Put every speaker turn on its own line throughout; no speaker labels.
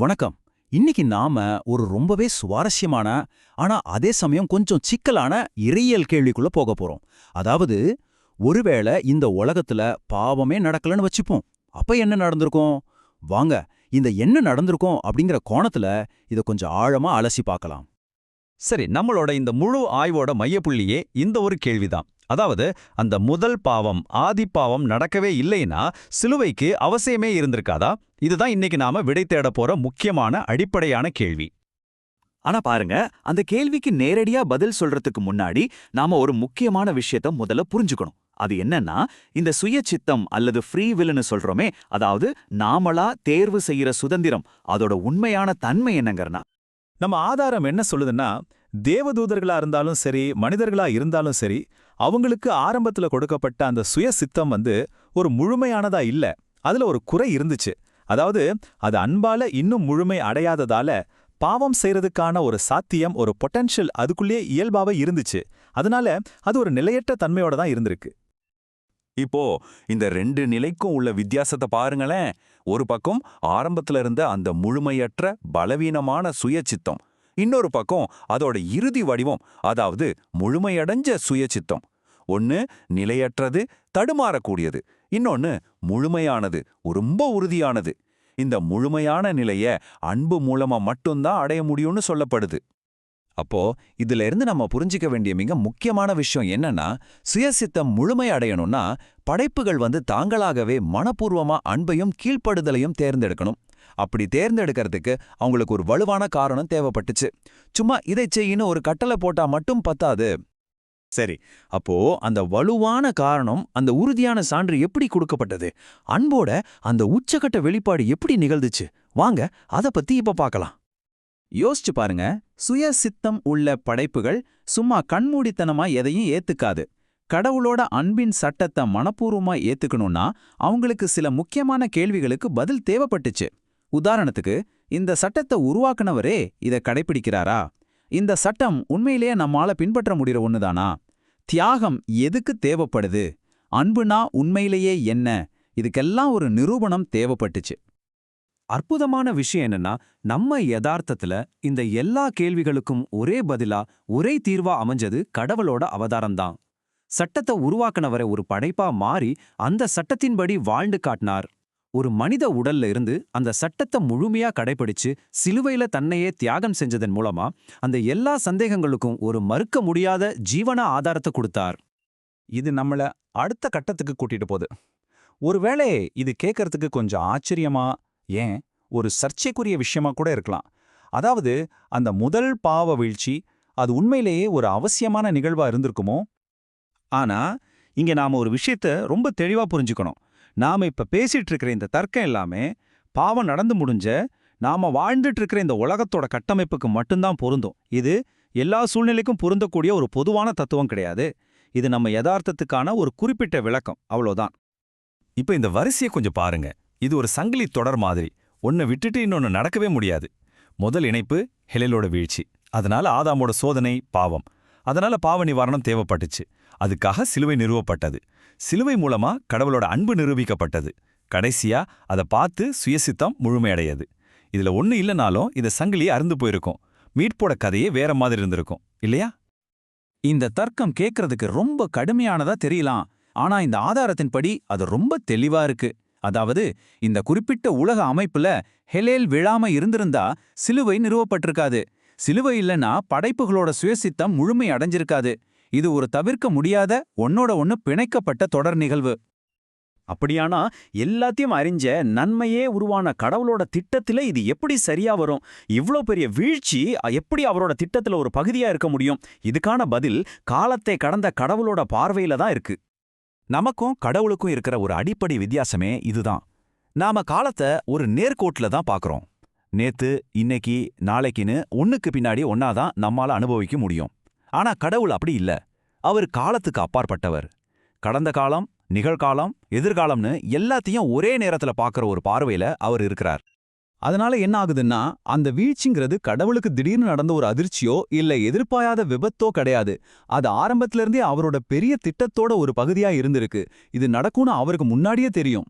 வணக்கம். இன்னைக்கு நாம ஒரு ரொம்பவே சுவாரஸ்யமான ஆனா அதே சமயம் கொஞ்சம் சிக்கலான இறையியல் கேள்விக்குள்ள போக போறோம். அதாவது ஒருவேளை இந்த உலகத்துல பாவமே நடக்கலன்னு வச்சுப்போம். அப்ப என்ன நடந்திருக்கும்? வாங்க இந்த என்ன நடந்திருக்கும் அப்படிங்கிற கோணத்துல இத கொஞ்சம் ஆழமா அலசி பார்க்கலாம்.
சரி நம்மளோட இந்த முழு ஆய்வோட மையப்புள்ளியே இந்த ஒரு கேள்விதான். அதாவது அந்த முதல் பாவம் ஆதி பாவம் நடக்கவே இல்லைன்னா சிலுவைக்கு அவசியமே இருந்திருக்காதா? இதுதான் இன்னைக்கு நாம விடை தேட போற முக்கியமான அடிப்படையான கேள்வி.
ஆனா பாருங்க அந்த கேள்விக்கு நேரடியா பதில் சொல்றதுக்கு முன்னாடி நாம ஒரு முக்கியமான விஷயத்த முதல்ல புரிஞ்சுக்கணும். அது என்னன்னா இந்த சுய சித்தம் அல்லது ஃப்ரீ வில்லுன்னு சொல்றோமே அதாவது நாமளா தேர்வு செய்யற சுதந்திரம் அதோட உண்மையான தன்மை என்னங்கறனா.
நம்ம ஆதாரம் என்ன சொல்லுதுன்னா தேவதூதர்களா இருந்தாலும் சரி மனிதர்களா இருந்தாலும் சரி அவங்களுக்கு ஆரம்பத்துல கொடுக்கப்பட்ட அந்த சுய சித்தம் வந்து ஒரு முழுமையானதா இல்ல அதுல ஒரு குறை இருந்துச்சு. அதாவது அது அன்பால இன்னும் முழுமை அடையாததால பாவம் செய்யறதுக்கான ஒரு சாத்தியம் ஒரு பொட்டன்ஷியல் அதுக்குள்ளேயே இயல்பாவே இருந்துச்சு. அதனால அது ஒரு நிலையற்ற தன்மையோட தான் இருந்திருக்கு.
இப்போ இந்த ரெண்டு நிலைக்கும் உள்ள வித்தியாசத்தை பாருங்களேன். ஒரு பக்கம் ஆரம்பத்துல இருந்த அந்த முழுமையற்ற பலவீனமான சுயச்சித்தம். இன்னொரு பக்கம் அதோட இறுதி வடிவம் அதாவது முழுமையடைஞ்ச சுயச்சித்தம். ஒன்னு நிலையற்றது தடுமாறக்கூடியது. இன்னொன்னு முழுமையானது ரொம்ப உறுதியானது. இந்த முழுமையான நிலைய அன்பு மூலமா மட்டும்தான் அடைய முடியும்னு சொல்லப்படுது.
அப்போ இதுல இருந்து நம்ம புரிஞ்சிக்க வேண்டிய மிக முக்கியமான விஷயம் என்னன்னா சுயசித்தம் முழுமை அடையணும்னா படைப்புகள் வந்து தாங்களாகவே மனப்பூர்வமா அன்பையும் கீழ்ப்படுதலையும் தேர்ந்தெடுக்கணும். அப்படி தேர்ந்தெடுக்கிறதுக்கு அவங்களுக்கு ஒரு வலுவான காரணம் தேவைப்பட்டுச்சு. சும்மா இதை செய்யின்னு ஒரு கட்டளை போட்டா மட்டும் பத்தாது. சரி அப்போ அந்த வலுவான காரணம் அந்த உறுதியான சான்று எப்படி கொடுக்கப்பட்டது? அன்போட அந்த உச்சகட்ட வெளிப்பாடு எப்படி நிகழ்ந்துச்சு? வாங்க அத பத்தி இப்ப பார்க்கலாம் யோசிச்சு பாருங்க சுய சித்தம் உள்ள படைப்புகள் சும்மா கண்மூடித்தனமா எதையும் ஏத்துக்காது. கடவுளோட அன்பின் சட்டத்தை மனப்பூர்வமா ஏத்துக்கணும்னா அவங்களுக்கு சில முக்கியமான கேள்விகளுக்கு பதில் தேவைப்பட்டுச்சு. உதாரணத்துக்கு இந்த சட்டத்தை உருவாக்குனவரே இதை கடைபிடிக்கிறாரா? இந்த சட்டம் உண்மையிலேயே நம்மால பின்பற்ற முடிகிற ஒண்ணுதானா? தியாகம் எதுக்கு தேவைப்படுது? அன்புனா உண்மையிலேயே என்ன? இதுக்கெல்லாம் ஒரு நிரூபணம் தேவைப்பட்டுச்சு. அற்புதமான விஷயம் என்னன்னா நம்ம யதார்த்தத்துல இந்த எல்லா கேள்விகளுக்கும் ஒரே பதிலா ஒரே தீர்வா அமைஞ்சது கடவுளோட அவதாரம்தான். சட்டத்தை உருவாக்குனவரை ஒரு படைப்பா மாறி அந்த சட்டத்தின்படி வாழ்ந்து காட்டினார். ஒரு மனித உடல்ல இருந்து அந்த சட்டத்தை முழுமையா கடைபிடிச்சு சிலுவையில தன்னையே தியாகம் செஞ்சதன் மூலமா அந்த எல்லா சந்தேகங்களுக்கும் ஒரு மறுக்க முடியாத ஜீவன ஆதாரத்தை கொடுத்தார்.
இது நம்மள அடுத்த கட்டத்துக்கு கூட்டிட்டு போகுது. ஒருவேளை இது கேட்கறதுக்கு கொஞ்சம் ஆச்சரியமா? ஏன்? ஒரு சர்ச்சைக்குரிய விஷயமா கூட இருக்கலாம். அதாவது அந்த முதல் பாவ வீழ்ச்சி அது உண்மையிலேயே ஒரு அவசியமான நிகழ்வா இருந்திருக்குமோ? ஆனா இங்க நாம ஒரு விஷயத்த ரொம்ப தெளிவா புரிஞ்சுக்கணும். நாம இப்ப பேசிட்டு இருக்கிற இந்த தர்க்கம் எல்லாமே பாவம் நடந்து முடிஞ்ச நாம வாழ்ந்துட்டு இருக்கிற இந்த உலகத்தோட கட்டமைப்புக்கு மட்டும்தான் பொருந்தும். இது எல்லா சூழ்நிலைக்கும் பொருந்தக்கூடிய ஒரு பொதுவான தத்துவம் கிடையாது. இது நம்ம யதார்த்தத்துக்கான ஒரு குறிப்பிட்ட விளக்கம். அவ்வளோதான். இப்ப இந்த வரிசையை கொஞ்சம் பாருங்க. இது ஒரு சங்கிலி தொடர் மாதிரி. ஒன்றை விட்டுட்டு இன்னொன்னு நடக்கவே முடியாது. முதல் இணைப்பு ஹெலலோட வீழ்ச்சி. அதனால ஆதாமோட சோதனை பாவம். அதனால பாவ நிவாரணம் தேவைப்பட்டுச்சு. அதுக்காக சிலுவை நிறுவப்பட்டது. சிலுவை மூலமா கடவுளோட அன்பு நிரூபிக்கப்பட்டது. கடைசியா அதை பார்த்து சுயசித்தம் முழுமையடையது. இதுல ஒண்ணு இல்லைனாலும் இந்த சங்கிலி அருந்து போயிருக்கும். மீட்போட கதையே வேற மாதிரி இருந்திருக்கும். இல்லையா? இந்த தர்க்கம் கேட்கறதுக்கு ரொம்ப கடுமையானதா தெரியலாம். ஆனா இந்த ஆதாரத்தின்படி அது ரொம்ப தெளிவா இருக்கு. அதாவது இந்த குறிப்பிட்ட உலக அமைப்புல ஹெலேல் விழாம இருந்திருந்தா சிலுவை நிறுவப்பட்டிருக்காது. சிலுவை இல்லைன்னா படைப்புகளோட சுயசித்தம் முழுமை அடைஞ்சிருக்காது. இது ஒரு தவிர்க்க முடியாத ஒன்னோட ஒன்னு பிணைக்கப்பட்ட தொடர் நிகழ்வு. அப்படியானா எல்லாத்தையும் அறிஞ்ச நன்மையே உருவான கடவுளோட திட்டத்தில் இது எப்படி சரியா வரும்? இவ்ளோ பெரிய வீழ்ச்சி எப்படி அவரோட திட்டத்துல ஒரு பகுதியா இருக்க முடியும்? இதுக்கான பதில் காலத்தை கடந்த கடவுளோட பார்வையில தான் இருக்கு. நமக்கும் கடவுளுக்கும் இருக்கிற ஒரு அடிப்படை வித்தியாசமே இதுதான். நாம காலத்தை ஒரு நேர்கோட்டில் தான் பார்க்குறோம் நேத்து இன்னைக்கு நாளைக்குன்னு ஒண்ணுக்கு பின்னாடி ஒன்னாதான் நம்மால அனுபவிக்க முடியும். ஆனா கடவுள் அப்படி இல்ல. அவர் காலத்துக்கு அப்பாற்பட்டவர். கடந்த காலம் நிகழ்காலம் எதிர்காலம்னு எல்லாத்தையும் ஒரே நேரத்துல பார்க்குற ஒரு பார்வையில அவர் இருக்கிறார். அதனால என்ன ஆகுதுன்னா அந்த வீழ்ச்சிங்கிறது கடவுளுக்கு திடீர்னு நடந்த ஒரு அதிர்ச்சியோ இல்ல எதிர்பாயாத விபத்தோ கிடையாது. அது ஆரம்பத்துல இருந்தே அவரோட பெரிய திட்டத்தோட ஒரு பகுதியா இருந்திருக்கு. இது நடக்கும்னு அவருக்கு முன்னாடியே தெரியும்.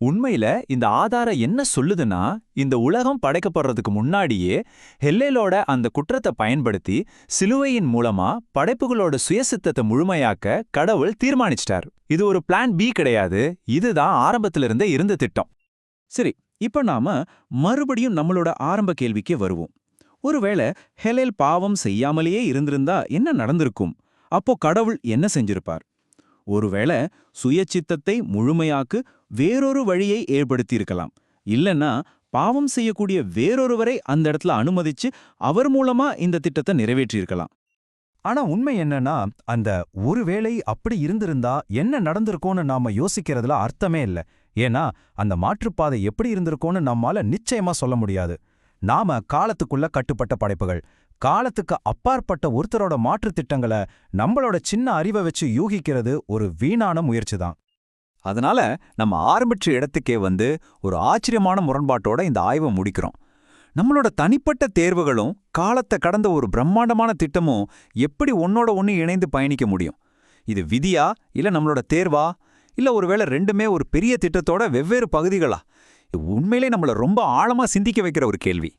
உண்மையில இந்த ஆதாரம் என்ன சொல்லுதுன்னா இந்த உலகம் படைக்கப்படுறதுக்கு முன்னாடியே ஹெல்லேலோட அந்த குற்றத்தை பயன்படுத்தி சிலுவையின் மூலமா படைப்புகளோட சுயசித்தத்தை முழுமையாக்க கடவுள் தீர்மானிச்சிட்டார். இது ஒரு பிளான் பி கிடையாது. இதுதான் ஆரம்பத்திலிருந்தே இருந்த திட்டம்.
சரி இப்ப நாம மறுபடியும் நம்மளோட ஆரம்ப கேள்விக்கே வருவோம். ஒருவேளை ஹெலேல் பாவம் செய்யாமலேயே இருந்திருந்தா என்ன நடந்திருக்கும்? அப்போ கடவுள் என்ன செஞ்சிருப்பார்? ஒருவேளை சுயச்சித்தத்தை முழுமையாக்கு வேறொரு வழியை ஏற்படுத்தியிருக்கலாம். இல்லைன்னா பாவம் செய்யக்கூடிய வேறொருவரை அந்த இடத்துல அனுமதிச்சு அவர் மூலமா இந்த திட்டத்தை நிறைவேற்றியிருக்கலாம்.
ஆனா உண்மை என்னன்னா அந்த ஒருவேளை அப்படி இருந்திருந்தா என்ன நடந்திருக்கோன்னு நாம யோசிக்கிறதுல அர்த்தமே இல்ல. ஏன்னா அந்த மாற்றுப்பாதை எப்படி இருந்திருக்கோன்னு நம்மால நிச்சயமா சொல்ல முடியாது. நாம காலத்துக்குள்ள கட்டுப்பட்ட படைப்புகள் காலத்துக்கு அப்பாற்பட்ட ஒருத்தரோட மாற்றுத் திட்டங்களை நம்மளோட சின்ன அறிவை வச்சு யூகிக்கிறது ஒரு வீணான முயற்சி தான்.
அதனால நம்ம ஆரம்பிச்ச இடத்துக்கே வந்து ஒரு ஆச்சரியமான முரண்பாட்டோட இந்த ஆய்வை முடிக்கிறோம். நம்மளோட தனிப்பட்ட தேர்வுகளும் காலத்தை கடந்த ஒரு பிரம்மாண்டமான திட்டமும் எப்படி ஒன்னோட ஒன்று இணைந்து பயணிக்க முடியும்? இது விதியா இல்ல நம்மளோட தேர்வா? இல்ல ஒருவேளை ரெண்டுமே ஒரு பெரிய திட்டத்தோட வெவ்வேறு பகுதிகளா? இது உண்மையிலே நம்மள ரொம்ப ஆழமா சிந்திக்க வைக்கிற ஒரு கேள்வி.